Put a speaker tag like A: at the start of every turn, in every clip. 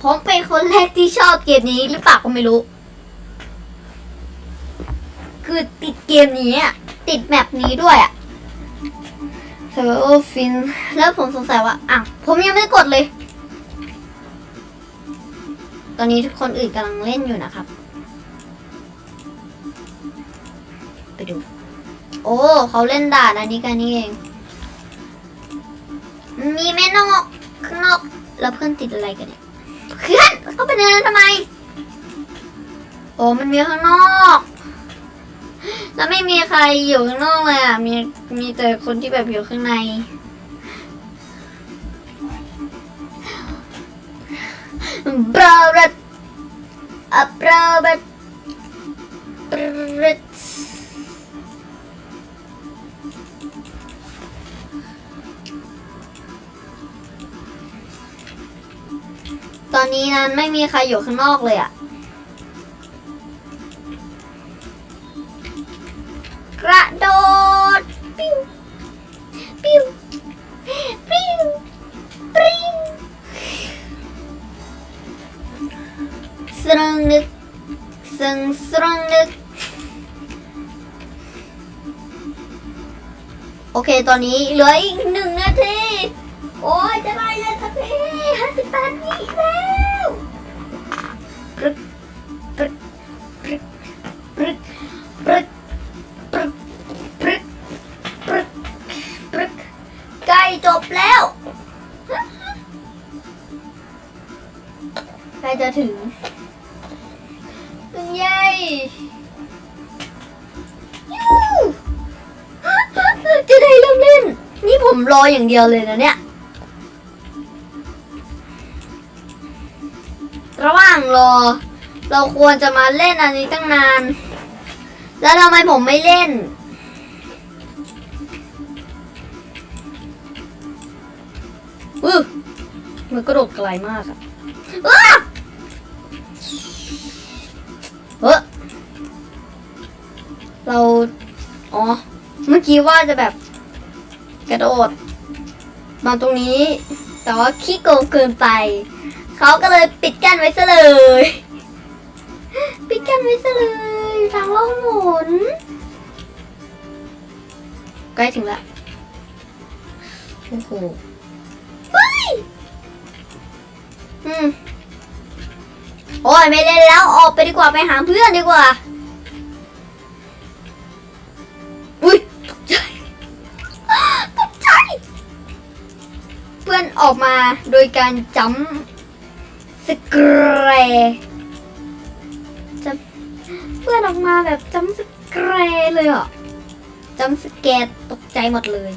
A: ผมเป็นคนแรกที่ชอบเกมนี้หรือเปล่าก็ไม่รู้ คือติดเกมนี้อะติดแมปนี้ด้วยอะเซอร์ฟินแล้วผมสงสัยว่าอะผมยังไม่ได้กดเลย ตอนนี้ทุกคนอื่นกำลังเล่นอยู่นะครับ ไปดู โอ้เขาเล่นด่านอันนี้กันนี่เอง มีแม่นอกข้างนอกแล้วเพื่อนติดอะไรกันเนี่ย เพื่อนเขาเป็นอะไรทำไม โอ้มันมีข้างนอก แล้วไม่มีใครอยู่ข้างนอกเลยอะ มีมีแต่คนที่แบบอยู่ข้างใน บราบัดอับราบัดบรัดต ตอนนี้นั้นไม่มีใครอยู่ข้างนอกเลยอะกระโดด ปิ้ว ปิ้ว ปิ้วปริ้งสรังนึกสังสรังนึก โอเค ตอนนี้เหลืออีก รึกรึกรึกรึกรึกรึกรึกรึกรึกใกล้จบแล้วใกล้จะถึงเย้ยูจะได้เริ่มเล่น นี่ผมรออย่างเดียวเลยนะเนี่ย ระหว่างรอ เราควรจะมาเล่นอันนี้ตั้งนาน แล้วทำไมผมไม่เล่น อือมันกระโดดไกลมากอะอ้าเฮ้ยเรา อ๋อ เมื่อกี้ว่าจะแบบ กระโดด มาตรงนี้ แต่ว่าขี้โกงเกินไป เขาก็เลยปิดกั้นไว้ซะเลย ปิดกั้นไว้ซะเลยทางล่องหมุนใกล้ถึงแล้วโอ้โหเฮ้ยอืมโอ้ยไม่เล่นแล้วออกไปดีกว่าไปหาเพื่อนดีกว่า อุ้ยตกใจตกใจ เพื่อนออกมาโดยการจัมป์ สเกรจะเพื่อนออกมาแบบจัมป์สเกรเลยอะจัมป์สเกตตกใจหมดเลย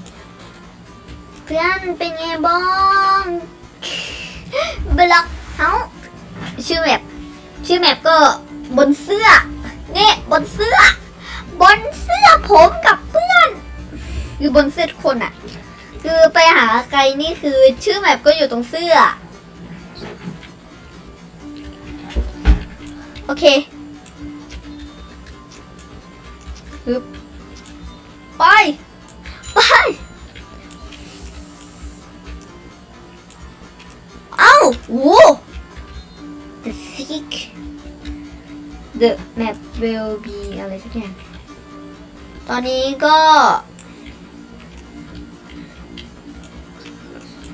A: เพื่อนเป็นไงบ้างบล็อกเฮาชื่อแบบชื่อแมปก็บนเสื้อเนี่ยบนเสื้อ บนเสื้อผมกับเพื่อนคือบนเสื้อคนอะคือไปหาใครนี่คือชื่อแมปก็อยู่ตรงเสื้อ โอเคฮึบไป ไป เอ้าโว้ the seek the map will be อะไรสักอย่าง ตอนนี้ก็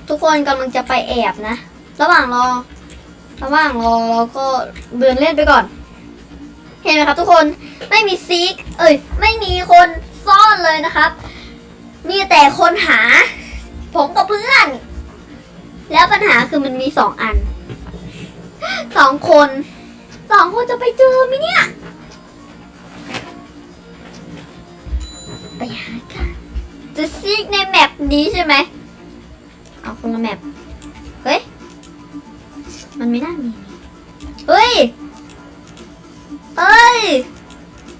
A: ทุกคนกำลังจะไปแอบนะ ระหว่างรอ ระหว่างรอเราก็เดินเล่นไปก่อน เห็นไหมครับทุกคนไม่มีซีกเอ้ยไม่มีคนซ่อนเลยนะครับ มีแต่คนหา ผมกับเพื่อน แล้วปัญหาคือมันมีสองอันสองคนสองคนจะไปเจอไหมเนี่ย ไปหากันจะซีกในแมปนี้ใช่ไหมเอาคนละแมป มันไม่น่ามีเฮ้ย เอ้ย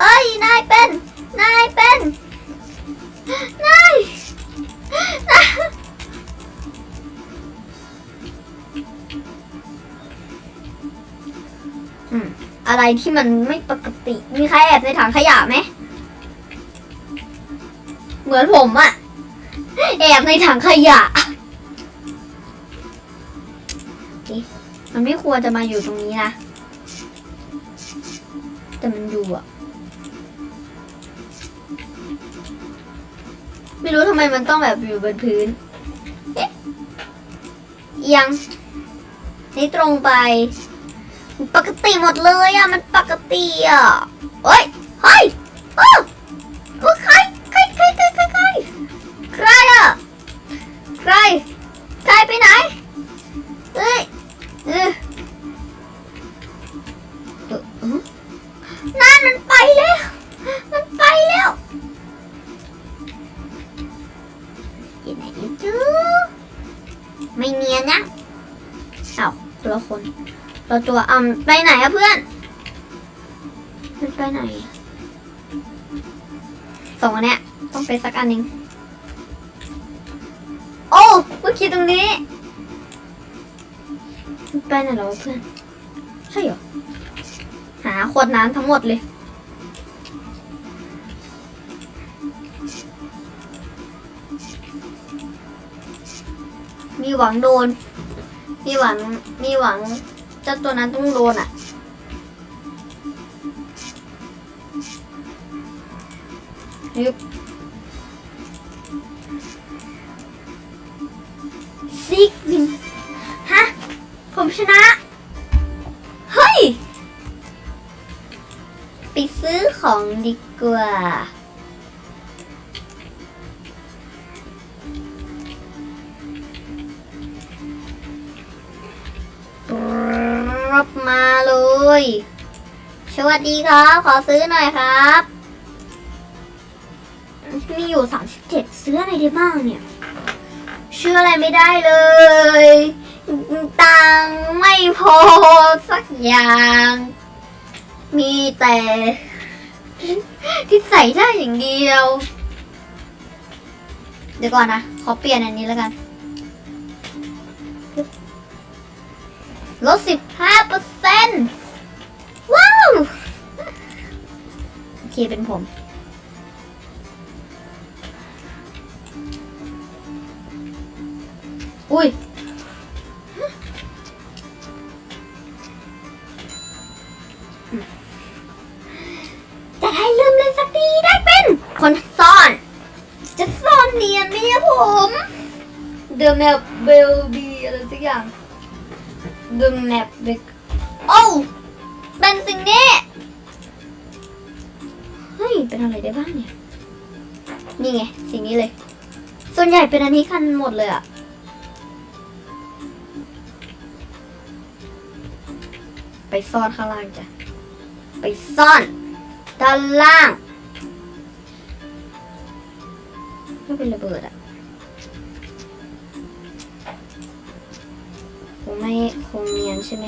A: เอ้ย นายเป็น นายเป็น นายนายอะไรที่มันไม่ปกติ มีใครแอบในถังขยะไหม เหมือนผมอะแอบในถังขยะ มันไม่ควรจะมาอยู่ตรงนี้นะ แต่มันอยู่อะไม่รู้ทำไมมันต้องแบบอยู่บนพื้น เอ๊ะเอียงนี่ตรงไป ปกติหมดเลยอะมันปกติอะเฮ้ยเฮ้ย เอ้าคน เราตัวอ่ำไปไหนอะเพื่อนมันไปไหนสองอันเนี้ยต้องไปสักอันหนึ่งโอ้เมื่อกี้ตรงนี้มันไปไหนแล้วเพื่อน ใช่เหรอ หาขวดน้ำทั้งหมดเลย มีหวังโดน มีหวัง มีหวังเจ้าตัวนั้นต้องโดนอะ ยึบซิกวิน ฮะ ผมชนะ เฮ้ย ไปซื้อของดีกว่า รับมาเลย สวัสดีครับ ขอซื้อหน่อยครับ มีอยู่37ซื้ออะไรได้บ้างเนี่ยเชื่ออะไรไม่ได้เลย ตังค์ไม่พอสักอย่าง มีแต่ ที่ใส่ได้อย่างเดียว เดี๋ยวก่อนนะ ขอเปลี่ยนอันนี้แล้วกัน ลดสิบห้าเปอร์เซ็นต์ว้าว โอเคเป็นผม อุ้ย จะได้เริ่มเล่นสักทีได้เป็น คนซ่อน จะซ่อนเนียนไหมเนี่ยผม The Map Will Be อะไรสักอย่าง The Map Big โอ้เป็นสิ่งนี้เฮ้ยเป็นอะไรได้บ้างเนี่ย นี่ไง สิ่งนี้เลย ส่วนใหญ่เป็นอันนี้กันหมดเลยอะไปซ่อนข้างล่างจ้ะ ไปซ่อน ด้านล่าง ไม่เป็นระเบิดอะ คงไม่คงเนียนใช่ไหม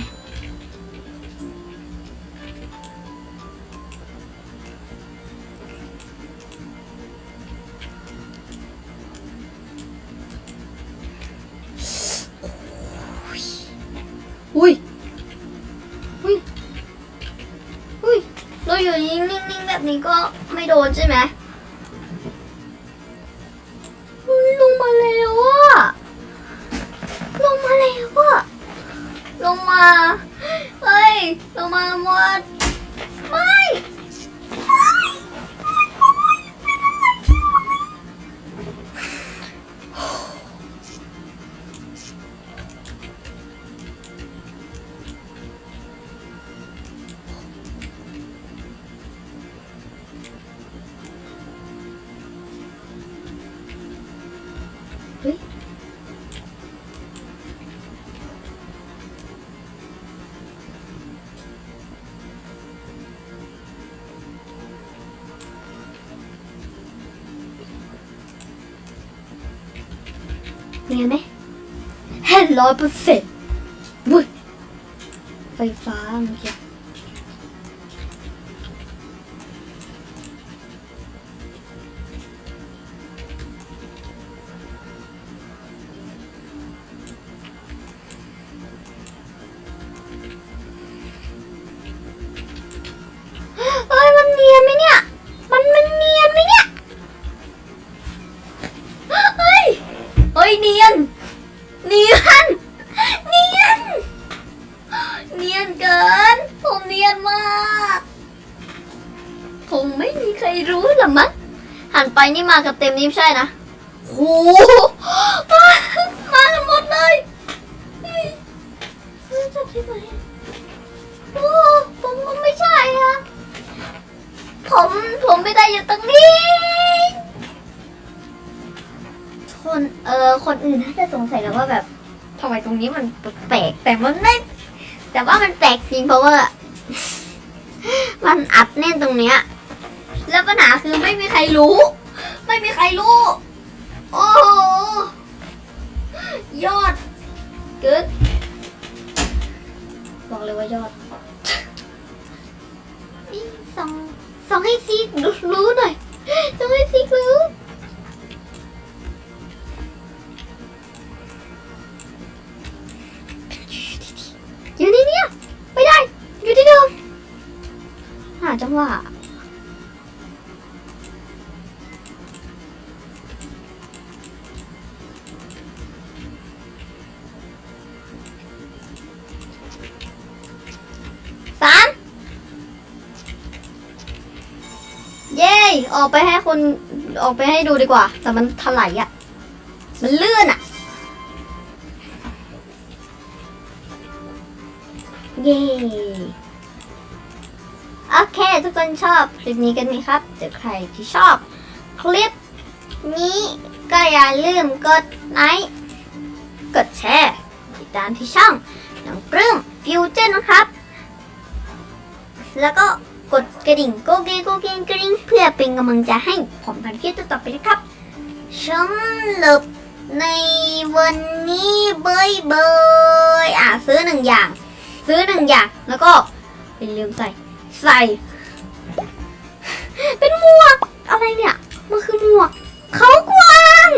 A: อุ้ย อุ้ย อุ้ย เราอยู่นิ่งๆแบบนี้ก็ไม่โดนใช่ไหม เนียนไหมแห็นร้อยเปอร์เซ็นต์บุ้ยไฟฟ้าเมื่อกี้ รรู้หรอมั้งหันไปนี่มากับเต็มนี่ไม่ใช่นะโหมามากันหมดเลยจับได้ไหมโอ้ผมว่าไม่ใช่อะผมผมไม่ได้อยู่ตรงนี้คนเออคนอื่นน่าจะสงสัยกันว่าแบบทำไมตรงนี้มันแปลกแต่มันไม่แต่ว่ามันแปลกจริงเพราะว่า มันอัดแน่นตรงเนี้ย แล้วปัญหาคือไม่มีใครรู้ ไม่มีใครรู้ โอ้โหยอดเกิดบอกเลยว่ายอดนี่สองสองให้ซีรู้รู้หน่อยสองให้ซีรู้อยู่นี่เนี่ยไม่ได้ อยู่ที่เดิมหาจังหวะ ออกไปให้คนออกไปให้ดูดีกว่า แต่มันถลายอะ่ะ มันเลื่อนอะ่ะ เย้โอเค ทุกคนชอบคลิปนี้กันไหมครับจอใครที่ชอบ คลิปนี้ก็อย่าลืมกดไลค์กดแชร์ติดตามที่ช่องน้องปลื้มฟิวเจอร์นะครับ แล้วก็ กดกระดิ่งโกเกโกเกงกระดิ่งเพื่อเป็นกำลังใจให้ผมทำคลิปต่อไปนะครับสำหรับในวันนี้เบยเบยอะซื้อหนึ่งอย่าง ซื้อหนึ่งอย่างแล้วก็อย่าลืมใส่ ใส่ เป็นหมวก อะไรเนี่ยมันคือหมวกเขากวาง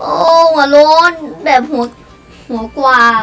A: โอ้หัวโลนแบบหัวหัวกวาง